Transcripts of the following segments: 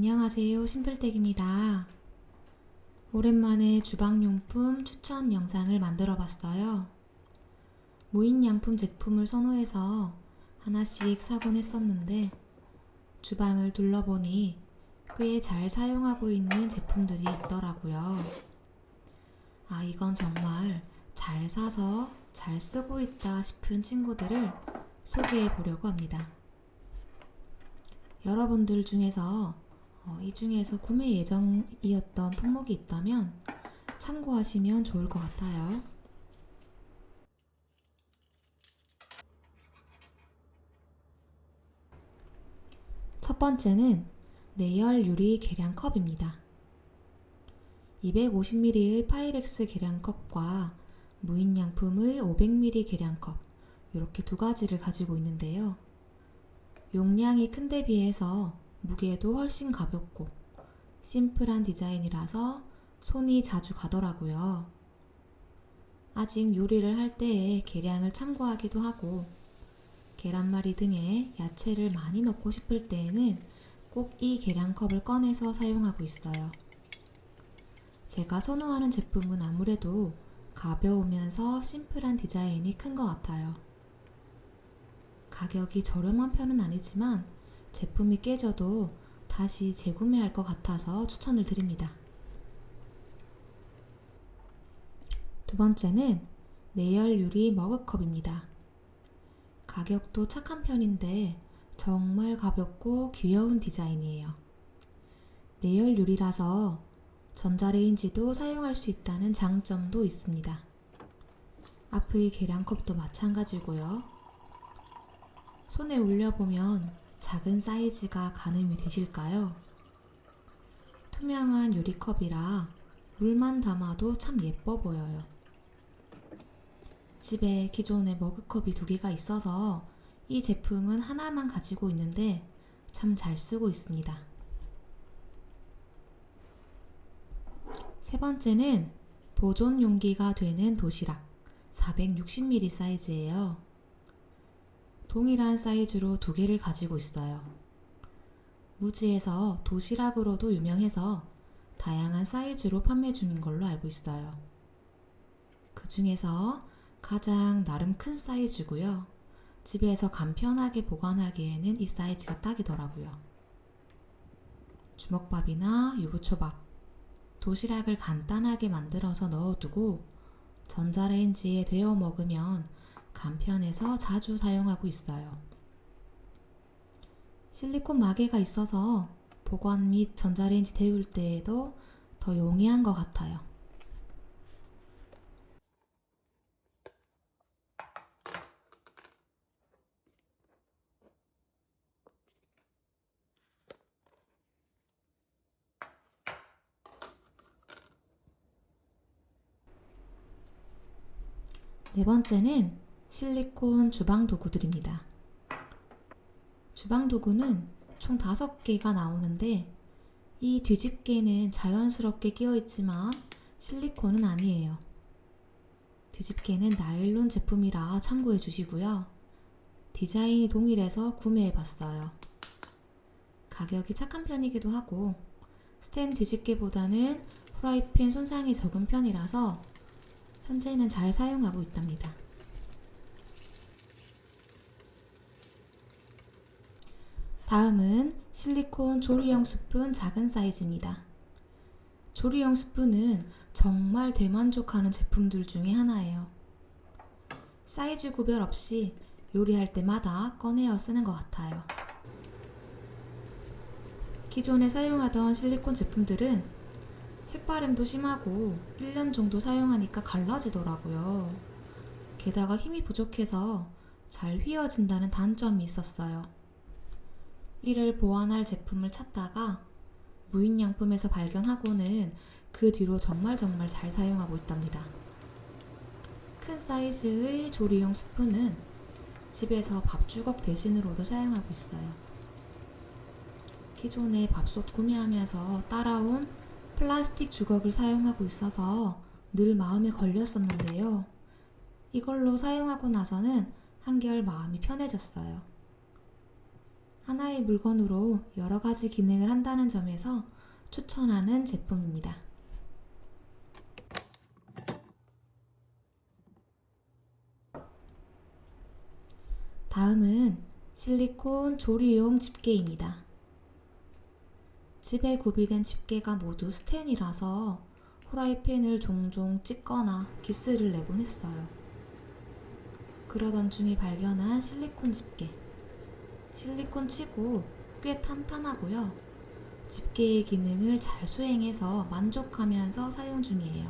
안녕하세요. 심플텍입니다. 오랜만에 주방용품 추천 영상을 만들어 봤어요. 무인 양품 제품을 선호해서 하나씩 사곤 했었는데 주방을 둘러보니 꽤 잘 사용하고 있는 제품들이 있더라고요. 아, 이건 정말 잘 사서 잘 쓰고 있다 싶은 친구들을 소개해 보려고 합니다. 여러분들 중에서 어, 이 중에서 구매 예정이었던 품목이 있다면 참고하시면 좋을 것 같아요. 첫 번째는 내열 유리 계량 컵입니다. 250ml의 파이렉스 계량컵과 무인양품의 500ml 계량컵 이렇게 두 가지를 가지고 있는데요. 용량이 큰데 비해서 무게도 훨씬 가볍고 심플한 디자인이라서 손이 자주 가더라고요. 아직 요리를 할 때에 계량을 참고하기도 하고 계란말이 등에 야채를 많이 넣고 싶을 때에는 꼭 이 계량컵을 꺼내서 사용하고 있어요. 제가 선호하는 제품은 아무래도 가벼우면서 심플한 디자인이 큰 것 같아요. 가격이 저렴한 편은 아니지만 제품이 깨져도 다시 재구매할 것 같아서 추천을 드립니다. 두 번째는 내열 유리 머그컵입니다. 가격도 착한 편인데 정말 가볍고 귀여운 디자인이에요. 내열 유리라서 전자레인지도 사용할 수 있다는 장점도 있습니다. 앞의 계량컵도 마찬가지고요. 손에 올려보면 작은 사이즈가 가늠이 되실까요? 투명한 유리컵이라 물만 담아도 참 예뻐 보여요. 집에 기존에 머그컵이 두 개가 있어서 이 제품은 하나만 가지고 있는데 참 잘 쓰고 있습니다. 세 번째는 보존 용기가 되는 도시락 460ml 사이즈예요. 동일한 사이즈로 두 개를 가지고 있어요. 무지에서 도시락으로도 유명해서 다양한 사이즈로 판매 중인 걸로 알고 있어요. 그 중에서 가장 나름 큰 사이즈고요. 집에서 간편하게 보관하기에는 이 사이즈가 딱이더라고요. 주먹밥이나 유부초밥, 도시락을 간단하게 만들어서 넣어두고 전자레인지에 데워 먹으면 간편해서 자주 사용하고 있어요. 실리콘 마개가 있어서 보관 및 전자레인지 데울 때에도 더 용이한 것 같아요. 네 번째는 실리콘 주방 도구들입니다. 주방 도구는 총 5개가 나오는데 이 뒤집개는 자연스럽게 끼어 있지만 실리콘은 아니에요. 뒤집개는 나일론 제품이라 참고해 주시고요. 디자인이 동일해서 구매해 봤어요. 가격이 착한 편이기도 하고 스텐 뒤집개보다는 프라이팬 손상이 적은 편이라서 현재는 잘 사용하고 있답니다. 다음은 실리콘 조리용 스푼 작은 사이즈입니다. 조리용 스푼은 정말 대만족하는 제품들 중에 하나예요. 사이즈 구별 없이 요리할 때마다 꺼내어 쓰는 것 같아요. 기존에 사용하던 실리콘 제품들은 색바램도 심하고 1년 정도 사용하니까 갈라지더라고요. 게다가 힘이 부족해서 잘 휘어진다는 단점이 있었어요. 이를 보완할 제품을 찾다가 무인양품에서 발견하고는 그 뒤로 정말 정말 잘 사용하고 있답니다. 큰 사이즈의 조리용 스푼은 집에서 밥주걱 대신으로도 사용하고 있어요. 기존에 밥솥 구매하면서 따라온 플라스틱 주걱을 사용하고 있어서 늘 마음에 걸렸었는데요. 이걸로 사용하고 나서는 한결 마음이 편해졌어요. 하나의 물건으로 여러 가지 기능을 한다는 점에서 추천하는 제품입니다. 다음은 실리콘 조리용 집게입니다. 집에 구비된 집게가 모두 스텐이라서 후라이팬을 종종 찍거나 기스를 내곤 했어요. 그러던 중에 발견한 실리콘 집게. 실리콘 치고 꽤 탄탄하고요. 집게의 기능을 잘 수행해서 만족하면서 사용 중이에요.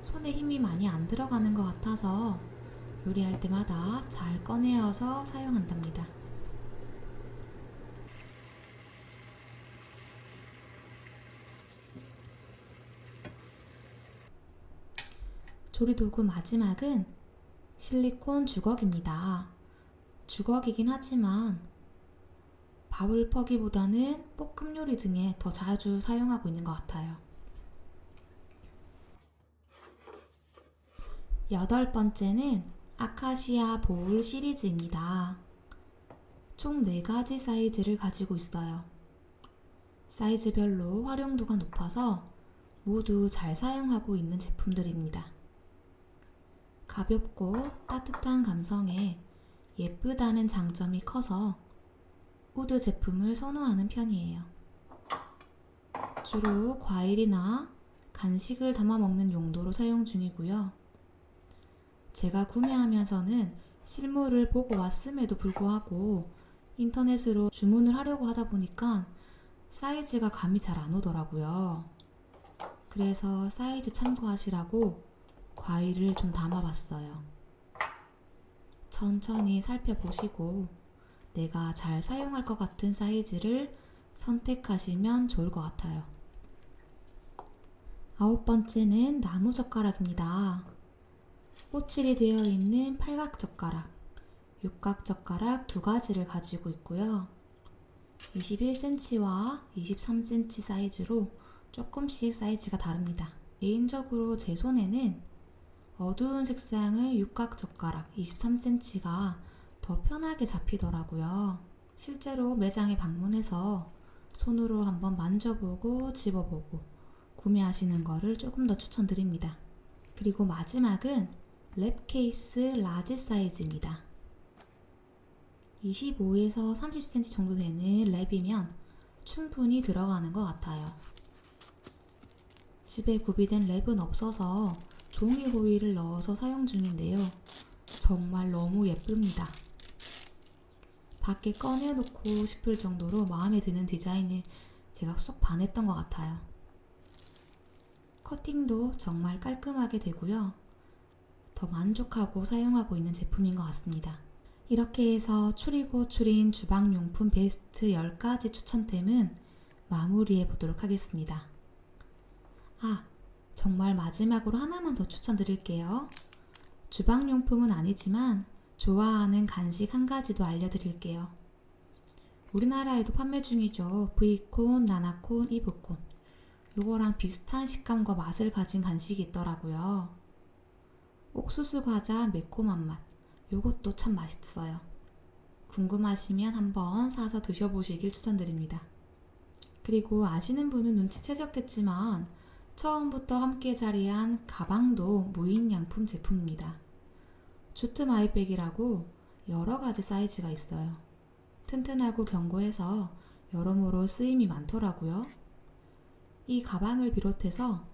손에 힘이 많이 안 들어가는 것 같아서 요리할 때마다 잘 꺼내어서 사용한답니다. 조리도구 마지막은 실리콘 주걱입니다. 주걱이긴 하지만 밥을 퍼기보다는 볶음 요리 등에 더 자주 사용하고 있는 것 같아요. 여덟 번째는 아카시아 보울 시리즈입니다. 총 4가지 사이즈를 가지고 있어요. 사이즈별로 활용도가 높아서 모두 잘 사용하고 있는 제품들입니다. 가볍고 따뜻한 감성에 예쁘다는 장점이 커서 우드 제품을 선호하는 편이에요. 주로 과일이나 간식을 담아 먹는 용도로 사용 중이고요. 제가 구매하면서는 실물을 보고 왔음에도 불구하고 인터넷으로 주문을 하려고 하다 보니까 사이즈가 감이 잘 안 오더라고요. 그래서 사이즈 참고하시라고 과일을 좀 담아봤어요. 천천히 살펴보시고 내가 잘 사용할 것 같은 사이즈를 선택하시면 좋을 것 같아요. 아홉 번째는 나무 젓가락입니다. 호칠이 되어 있는 팔각 젓가락, 육각 젓가락 두 가지를 가지고 있고요. 21cm와 23cm 사이즈로 조금씩 사이즈가 다릅니다. 개인적으로 제 손에는 어두운 색상의 육각 젓가락 23cm가 더 편하게 잡히더라고요. 실제로 매장에 방문해서 손으로 한번 만져보고 집어보고 구매하시는 거를 조금 더 추천드립니다. 그리고 마지막은 랩 케이스 라지 사이즈입니다. 25에서 30cm 정도 되는 랩이면 충분히 들어가는 것 같아요. 집에 구비된 랩은 없어서 종이 호일을 넣어서 사용 중인데요. 정말 너무 예쁩니다. 밖에 꺼내놓고 싶을 정도로 마음에 드는 디자인에 제가 쏙 반했던 것 같아요. 커팅도 정말 깔끔하게 되고요. 더 만족하고 사용하고 있는 제품인 것 같습니다. 이렇게 해서 추리고 추린 주방용품 베스트 10가지 추천템은 마무리해 보도록 하겠습니다. 아, 정말 마지막으로 하나만 더 추천드릴게요. 주방용품은 아니지만 좋아하는 간식 한 가지도 알려드릴게요. 우리나라에도 판매 중이죠. 브이콘, 나나콘, 이브콘. 요거랑 비슷한 식감과 맛을 가진 간식이 있더라고요. 옥수수 과자 매콤한 맛. 요것도 참 맛있어요. 궁금하시면 한번 사서 드셔보시길 추천드립니다. 그리고 아시는 분은 눈치채셨겠지만 처음부터 함께 자리한 가방도 무인양품 제품입니다. 주트 마이백이라고 여러 가지 사이즈가 있어요. 튼튼하고 견고해서 여러모로 쓰임이 많더라고요. 이 가방을 비롯해서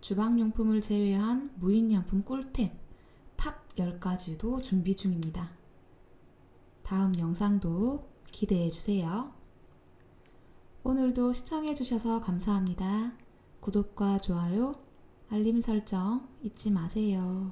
주방용품을 제외한 무인양품 꿀템 탑 10가지도 준비 중입니다. 다음 영상도 기대해 주세요. 오늘도 시청해 주셔서 감사합니다. 구독과 좋아요, 알림 설정 잊지 마세요.